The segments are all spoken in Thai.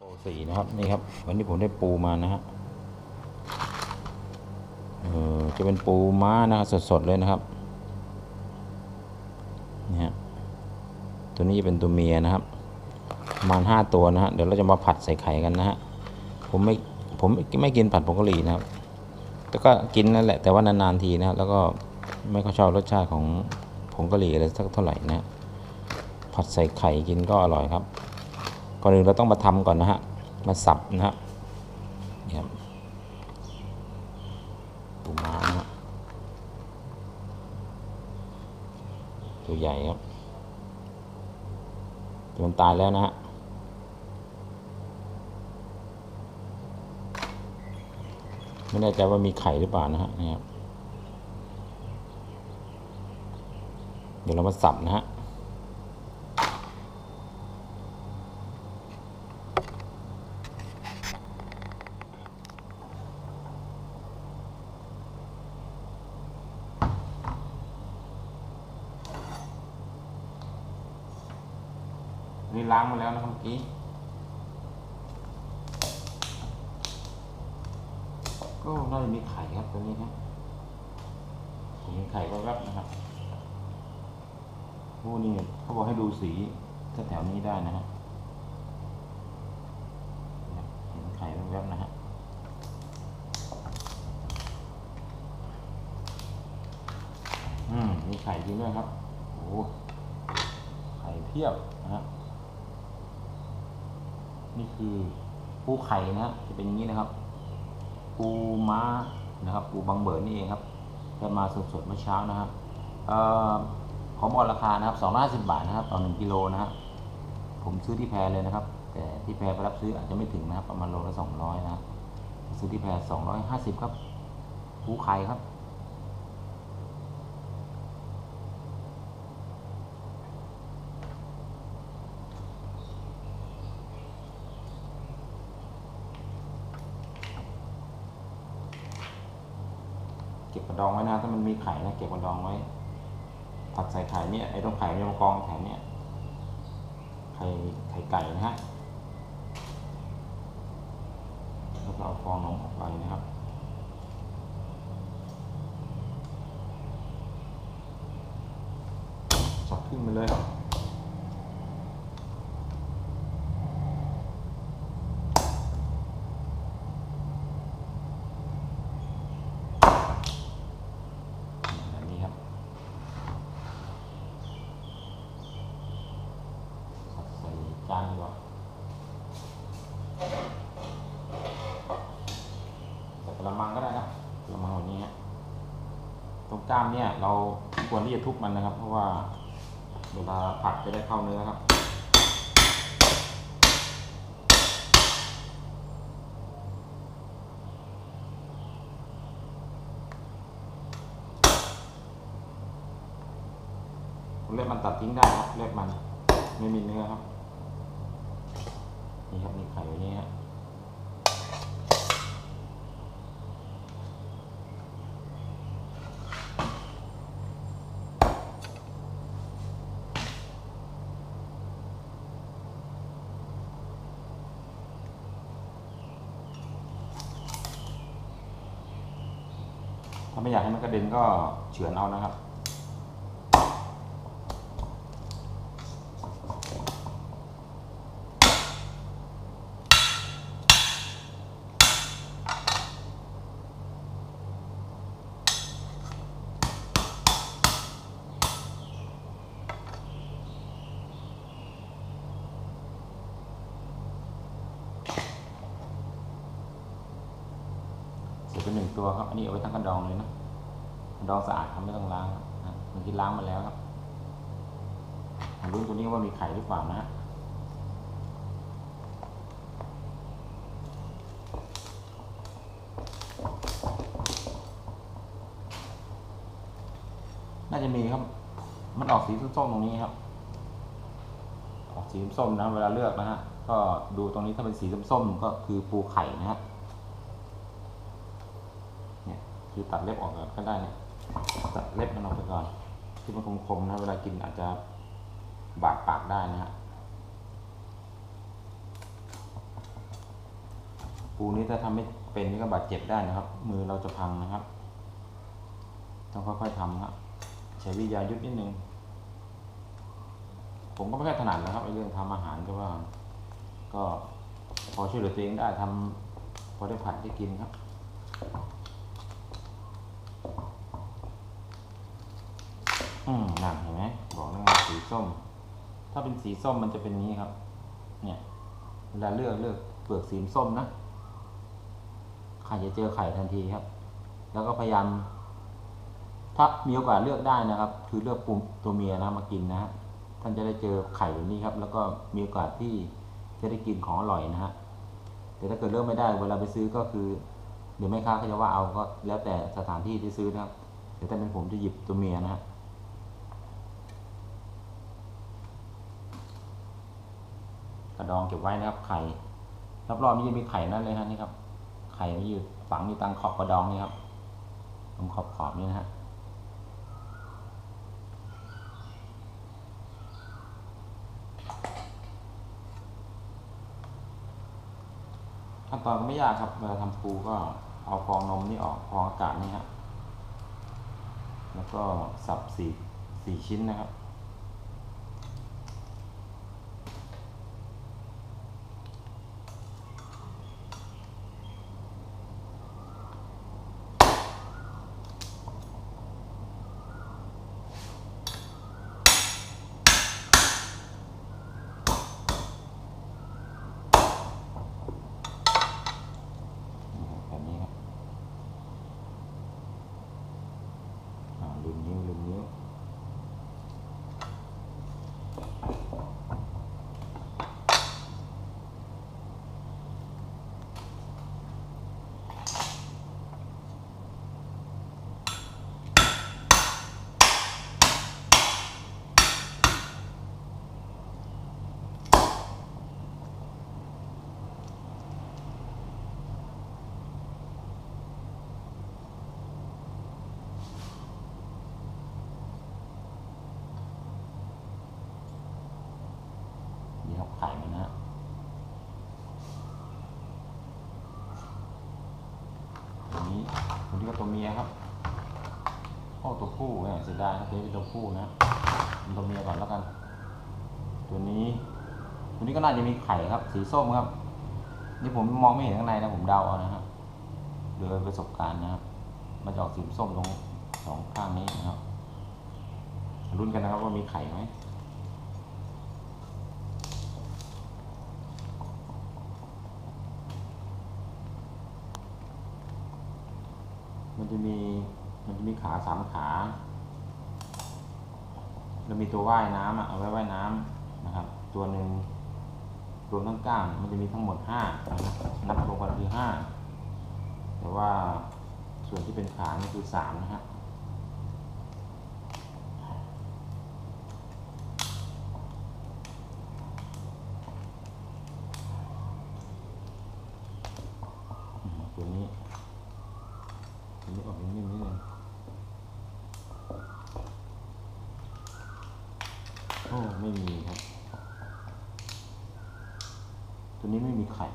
โปรสี่นะครับนี่ครับ วันนี้ผมได้ปูมานะฮะเออจะเป็นปูม้านะครับสดๆเลยนะครับนี่ฮะตัวนี้จะเป็นตัวเมียนะครับประมาณห้าตัวนะฮะเดี๋ยวเราจะมาผัดใส่ไข่กันนะฮะผมไม่ผมไม่กินผัดผงกะหรี่นะครับแต่ก็กินนั่นแหละแต่ว่านานๆทีนะแล้วก็ไม่ค่อยชอบรสชาติของผงกะหรี่อะไรสักเท่าไหร่นะฮะผัดใส่ไข่กินก็อร่อยครับ ก่อนอื่นเราต้องมาทำก่อนนะฮะ มาสับนะฮะนี่ครับปูม้านะตัวใหญ่ครับตัวมันตายแล้วนะฮะไม่แน่ใจว่ามีไข่หรือเปล่านะฮะนี่ครับเดี๋ยวเรามาสับนะฮะ นี่ล้างมาแล้วนะครับเมื่อกี้ ก็น่าจะมีไข่ครับตัวนี้นะผมมีไข่ก็แวบนะครับพวกนี้เขาบอกให้ดูสีแถวๆนี้ได้นะฮะเห็นไข่แวบๆนะฮะ อื มีไข่จริงด้วยครับ โอ้ไข่เพียบนะฮะ นี่คือปูไข่นะฮะ จะเป็นอย่างนี้นะครับ ปูม้านะครับ ปูบางเบิร์นนี่เองครับได้มาสดๆเมื่อเช้านะครับเอ่อขอบอกราคานะครับ 250 บาทนะครับ ต่อ 1 กิโลนะฮะ ผมซื้อที่แพรเลยนะครับ แต่ที่แพรไปรับซื้ออาจจะไม่ถึงนะครับ ประมาณโลละ 200 นะครับซื้อที่แพร250 ครับ ปูไข่ครับ เก็บกระด องไว้นะถ้ามันมีไข่นะเก็บมาดองไว้ผัดใส่ไข่เนี่ยไอ้ตรงไข่มันจะมากองแถวเนี่ยไข่ไข่ไก่นะฮะแล้วก็เอาฟองนมออกไปนะครับจับขึ้นไปเลยแบบนี้ครับสับใส่จานดีกว่าใส่กระมังก็ได้นะกระมังแบบนี้ฮะตรงก ล้ามเนี่ยเราควรที่จะทุบมันนะครับ เพราะว่าเวลาผัดจะได้เข้าเนื้อครับเล็บมันตัดทิ้งได้ครับเล็บมันไม่มีเนื้อครับ นี่ครับมีไข่อย่นี้ฮะ ไม่อยากให้มันกระเด็นก็เฉือนเอานะครับ หนึ่งตัวครับ อันนี้เอาไว้ทั้งกระดองเลยนะกระดองสะอาดครับไม่ต้องล้างนะเมื่อกี้ล้างมาแล้วครับมาลุ้นตัวนี้ว่ามีไข่หรือเปล่านะฮะน่าจะมีครับ มันออกสีส้มๆตรงนี้ครับ ออกสีส้มๆนะ เวลาเลือกนะฮะ ก็ดูตรงนี้ถ้าเป็นสีส้มๆก็คือปูไข่นะฮะ เนี่ย คือตัดเล็บออกก่อนก็ได้เนี่ยตัดเล็บมันออกไปก่อน ที่มันคมๆนะเวลากินอาจจะบาดปากได้นะฮะปูนี้ถ้าทำไม่เป็นนี่ก็บาดเจ็บได้นะครับ มือเราจะพังนะครับ ต้องค่อยๆทำครับใช้วิทยายุทธนิดนึงผมก็ไม่ค่อยถนัดนะครับไอ้เรื่องทำอาหารก็ว่า ก็พอช่วยเหลือตัวเองได้ทำพอได้ผัดได้กินครับ อืมนั่นเห็นไหมบอกแล้วไงสีส้ม ถ้าเป็นสีส้มมันจะเป็นนี้ครับ เนี่ยเวลาเลือกเลือกเปลือกสีส้มนะไข่จะเจอไข่ทันทีครับ แล้วก็พยายาม ถ้ามีโอกาสเลือกได้นะครับ คือเลือกปูตัวเมียนะมากินนะฮะท่านจะได้เจอไข่แบบนี้ครับ แล้วก็มีโอกาสที่จะได้กินของอร่อยนะฮะแต่ถ้าเกิดเลือกไม่ได้เวลาไปซื้อก็คือเดี๋ยวแม่ค้าเขาจะว่าเอาก็แล้วแต่สถานที่ที่ซื้อนะครับแต่ถ้าเป็นผมจะหยิบตัวเมียนะฮะ กระดองเก็บไว้นะครับ ไข่รับรองมันจะมีไข่นั่นเลยฮะนี่ครับ ไข่มันอยู่ฝังอยู่ตามขอบกระดองนี่ครับตรงขอบขอบนี่นะฮะขั้นตอนก็ไม่ยากครับเวลาทำปูก็เอาฟองนมนี่ออกฟองอากาศนี่ฮะแล้วก็สับสี่สี่ชิ้นนะครับนี้ครับอ่าลืมนิ้วลืมนิ้ว นี่ครับไข่มันนะฮะตัวนี้ ตัวเมียครับโอ้ตัวผู้แหมเสียดายครับตัวนี้เป็นตัวผู้นะเป็นตัวเมียก่อนแล้วกัน ตัวนี้ ตัวนี้ก็น่าจะมีไข่ครับ สีส้มครับ นี่ผมมองไม่เห็นข้างในนะผมเดาเอานะครับโดยประสบการณ์นะครับ มันจะออกสีส้มตรงสองข้างนี้นะครับ รุ่นกันนะครับว่ามีไข่ไหม มันจะมีมันจะมีขาสามขาแล้วมีตัวว่ายน้ำอะเอาไว้ว่ายน้ำนะครับ ตัวหนึ่งรวมทั้งกล้ามมันจะมีทั้งหมดห้านะครับนับรวมกันคือห้าแต่ว่าส่วนที่เป็นขานี่คือสามนะฮะ อืมตัวนี้ ตัวนี้ออกนิ่มๆนิดนึง โอ้ไม่มีครับ ตัวนี้ไม่มีไข่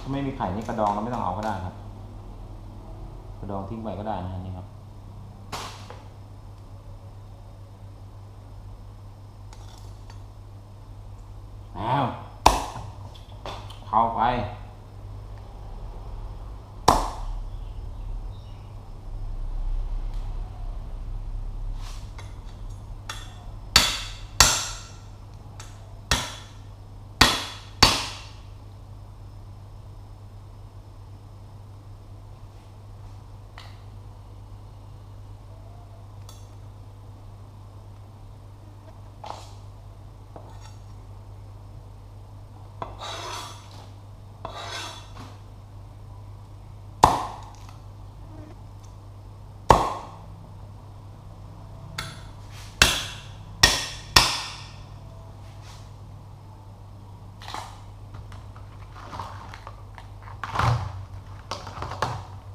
ถ้าไม่มีไข่นี่กระดองเราไม่ต้องเอาก็ได้ครับ กระดองทิ้งไปก็ได้นะฮะนี่ครับ แล้วเข้าไป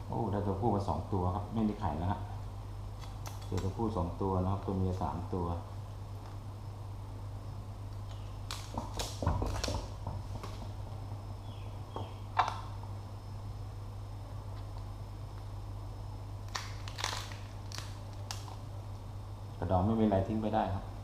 โอ้ ได้ตัว ผู้มาสองตัวครับ ไม่มีไข่แล้วฮะเจอตัวผู้สองตัวนะครับ ตัวเมียสามตัวกระดองไม่มีอะไรทิ้งไปได้ครับ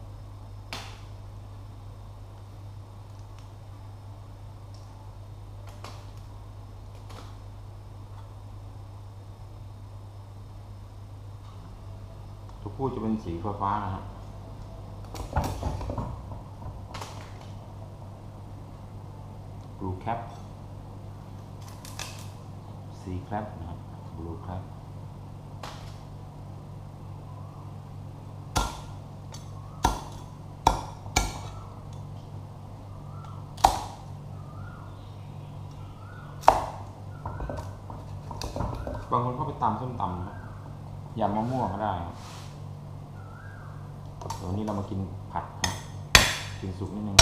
กูจะเป็นสีฟ้าๆนะฮะบลูแคปสีแคปนะครับบลูแคปบางคนเขาไปตำส้มตำนะยำมะม่วงก็ได้ เดี๋ยววันนี้เรามากินผัดกินสุกนิดนึง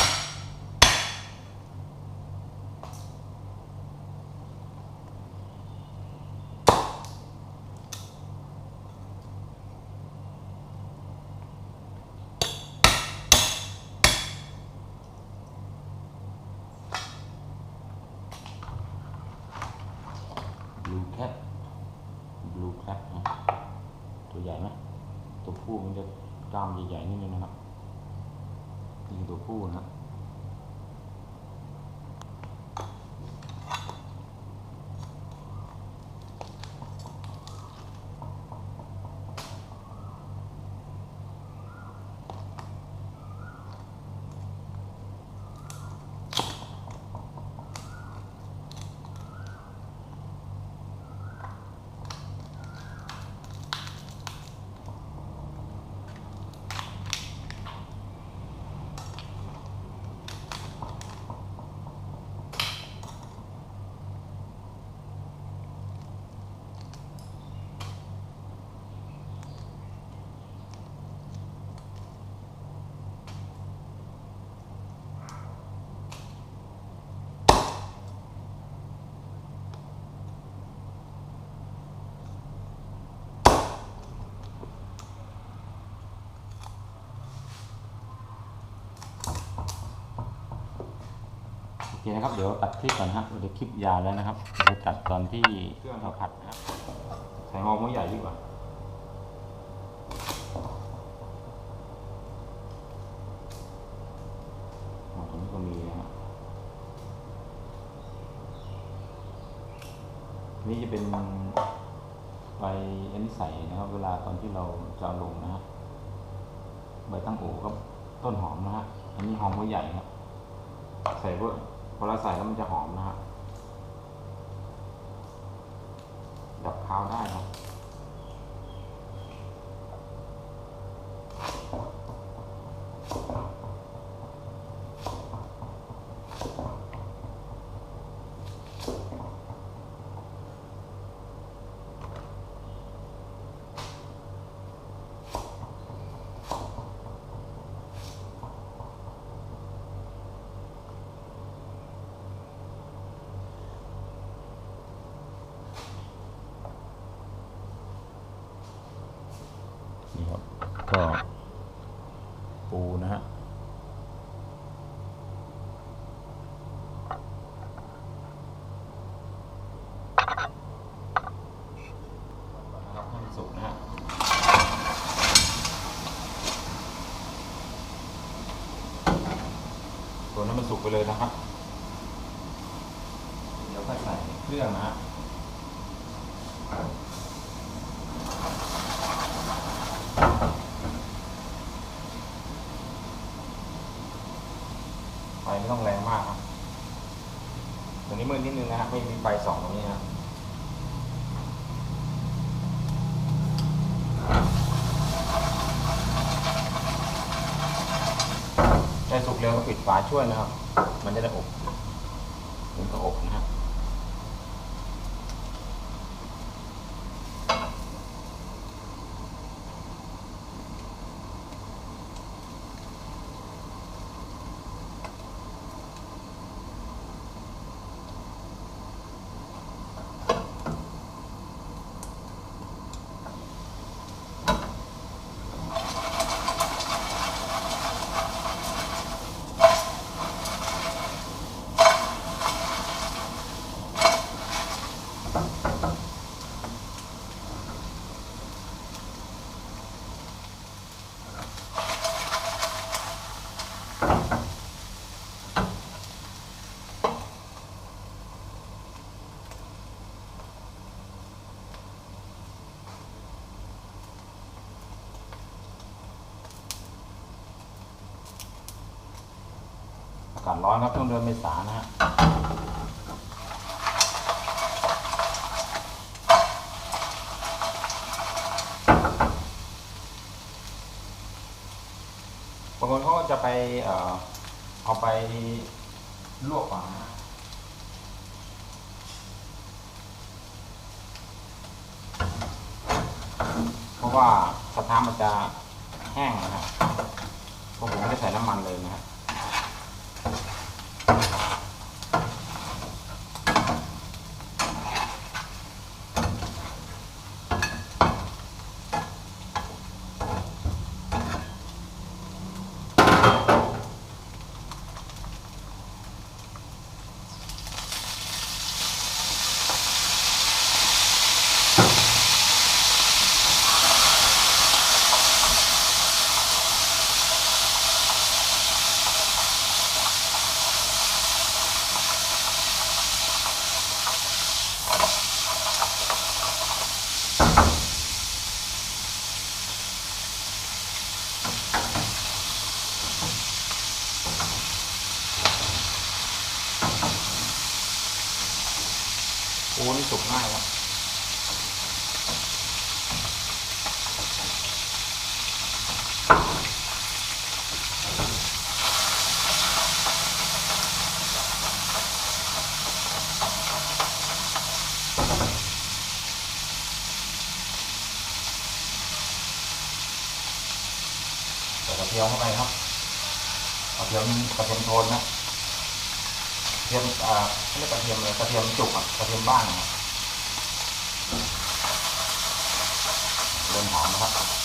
บลูแคปบลูแคปนะตัวใหญ่ไหมตัวผู้มันจะกล้ามใหญ่ๆนิดนึงนะครับนี่คือตัวผู้นะโอ เคนะครับเดี๋ยวตัดคลิปก่อนฮะเดี๋ยวคลิปยาวแล้วนะครับเดี๋ยวตัดตอนที่เครื่องเราผัดนะครับใส่หอมหัวใหญ่ดีกว่าอ๋อตรงนี้ก็มีนะฮะนี่จะเป็นใบอันนี้ใส่นะครับ เวลาตอนที่เราจะลงนะฮะใบตั้งโอกับต้นหอมนะฮะอันนี้หอมหัวใหญ่ครับใส่เพื่อ อเราใส่แล้วมันจะหอมนะฮะดับคาวได้ครับ นี่ครับ ก็ปูนะฮะตัวนั้นมันสุกไปเลยนะครับ เดี๋ยวค่อยใส่เครื่องนะฮะ ไฟไม่ต้องแรงมากครับ ตรงนี้มืดนิดนึงนะครับ ไฟสองตรงนี้ครับได้สุกเร็วก็ปิดฝาช่วยนะครับ มันจะได้อบ กาศร้อนครับช่วงเดือนเมษานะฮะบางคนเขาก็จะไปเออเอาไปลวกก่อนนะเพราะว่ากระทะมันจะแห้งนะครับเพราะผมไม่ได้ใส่น้ำมันเลยนะครับ ส่กระเทียมเข้าไปครับกระเทียมกระเทียมโทนนะกระเทียมอ่าเรียกกระเทียมเลยกระเทียมจุกอะกระเทียมบ้านอะเริ่มหอมนะครับ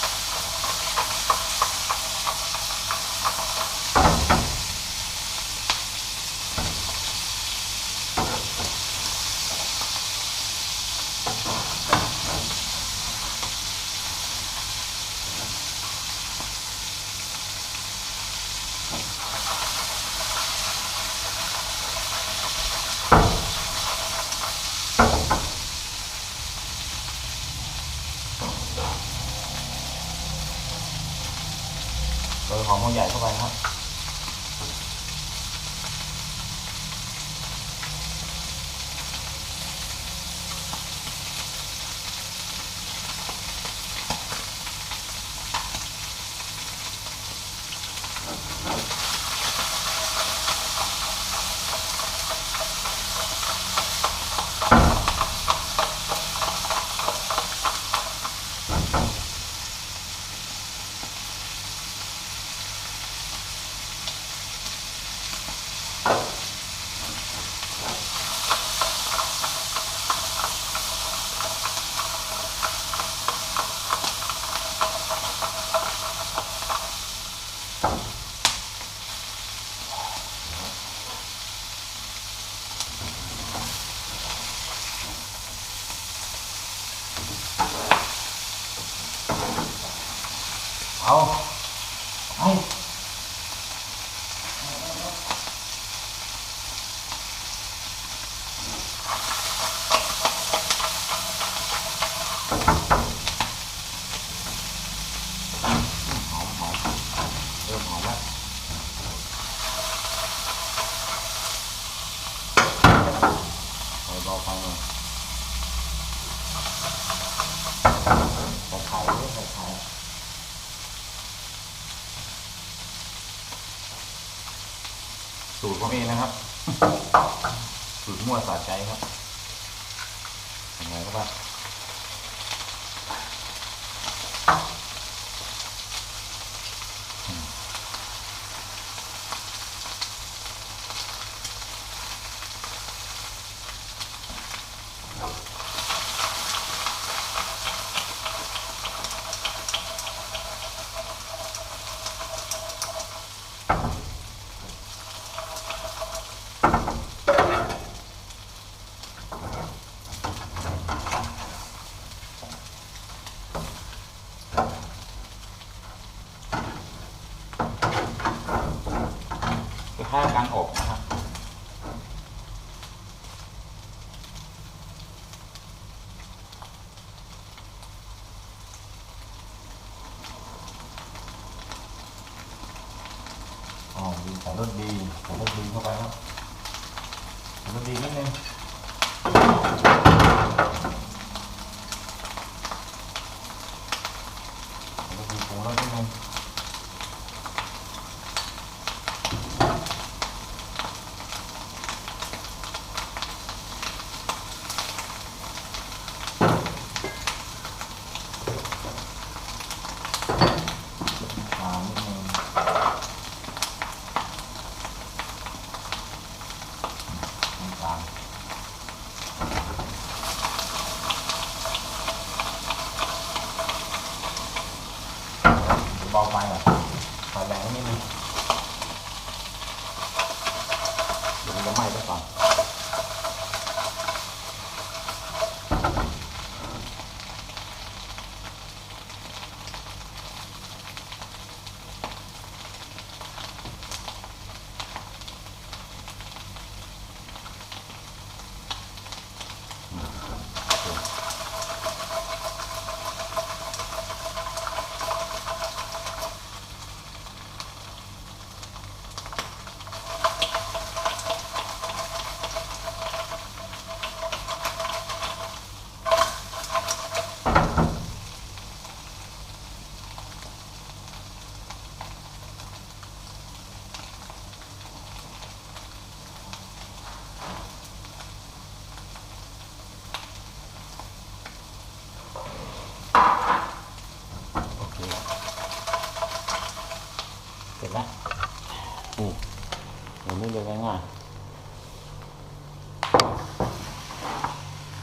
เ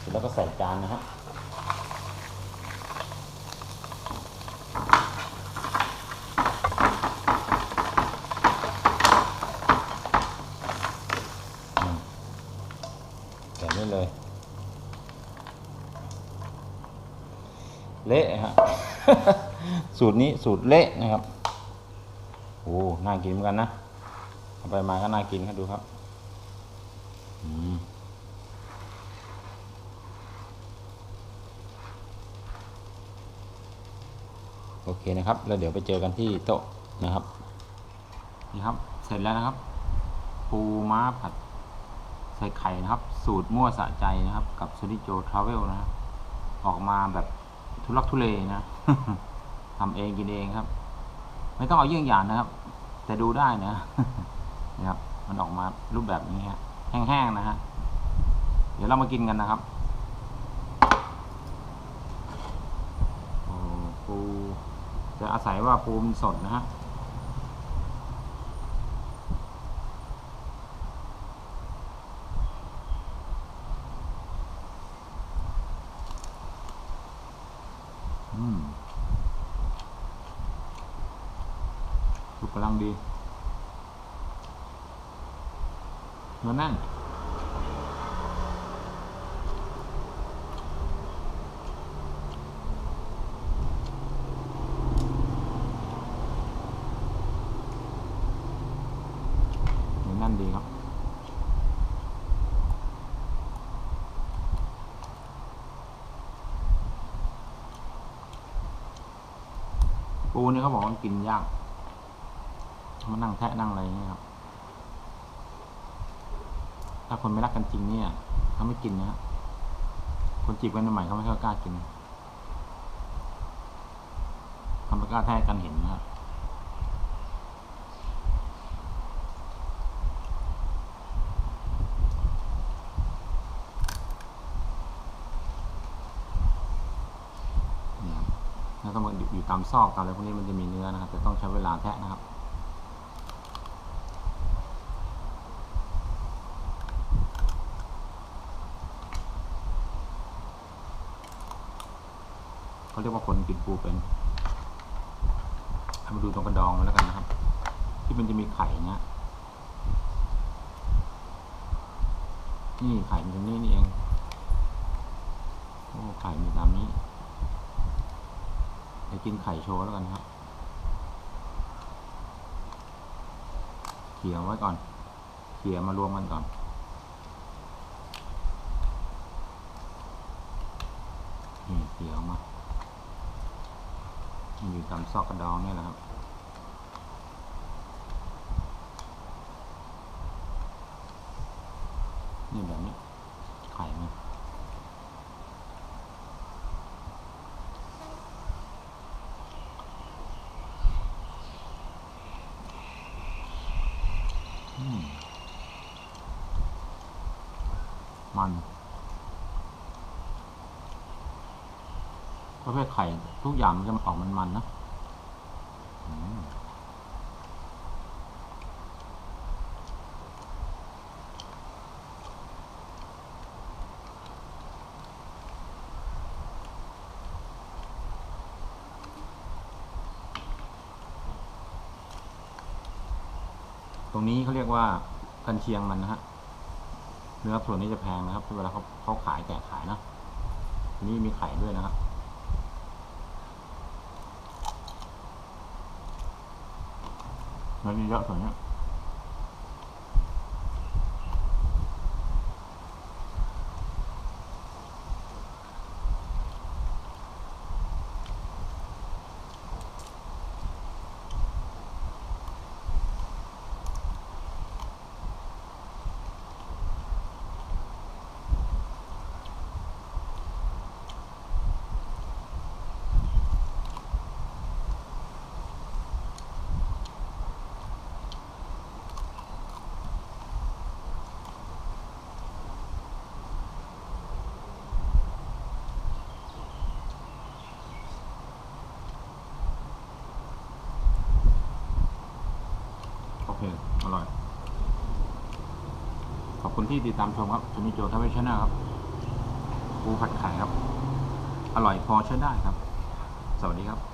เสร็จแล้วก็ใส่จานนะฮะใส่นี่เลย เละฮะ สูตรนี้สูตรเละนะครับ โอ้ น่ากินเหมือนกันนะ เอาไปมาก็น่ากินครับดูครับอืมโอ เคนะครับ แล้วเดี๋ยวไปเจอกันที่โต๊ะนะครับนี่ครับ เสร็จแล้วนะครับ ปูม้าผัดใส่ไข่นะครับ สูตรมั่วสะใจนะครับ กับซูนิโจทราเวลนะครับออกมาแบบทุลักทุเลนะทำเองกินเองครับ ไม่ต้องเอาเยี่ยงอย่างนะครับ แต่ดูได้นะนะครับ มันออกมารูปแบบนี้ฮะแห้งๆนะฮะเดี๋ยวเรามากินกันนะครับโอ้ปู จะอาศัยว่าปูมันสดนะฮะสุกกำลังดีเนื้อแน่นเนื้อแน่นดีครับ ปูนี่เขาบอกว่ากินยากมานั่งแทะนั่งอะไรอย่างเงี้ยครับ ถ้าคนไม่รักกันจริงเนี่ยเขาไม่กินนะคนจีบกันใหม่เขาไม่ค่อยกล้ากินเขาไม่กล้าแทะกันเห็นครับ แล้วก็มัน อยู่ตามซอกตามอะไรพวกนี้มันจะมีเนื้อนะครับแต่ต้องใช้เวลาแทะนะครับเขาเรียกว่าคนกินปูเป็นเอามาดูตรงกระดองมันแล้วกันนะครับ ที่มันจะมีไข่เนี้ยนี่ไข่มันตรงนี้นี่เองโอ้ไข่มีตามนี้ ดี๋ยวกินไข่โชว์แล้วกันครับเขี่ยไว้ก่อนเขี่ยมารวมกันก่อนนี่เขี่ยออกมามันอยู่ตามซอกกระดองนี่แหละครับ ไข่นะอืม มัน ประเภทไข่ทุกอย่างมันจะออกมันๆนะตรงนี้เขาเรียกว่ากันเชียงมันนะฮะ เนื้อส่วนนี้จะแพงนะครับเวลาเขาเขาขายแกะขายนะนี่มีไข่ด้วยนะครับแล้วมีเยอะส่วนเนี้ อเคอร่อย ขอบคุณที่ติดตามชมครับชมิโจทวีชนะครับปูผัดไข่ครับ อร่อยพอใช้ได้ครับ สวัสดีครับ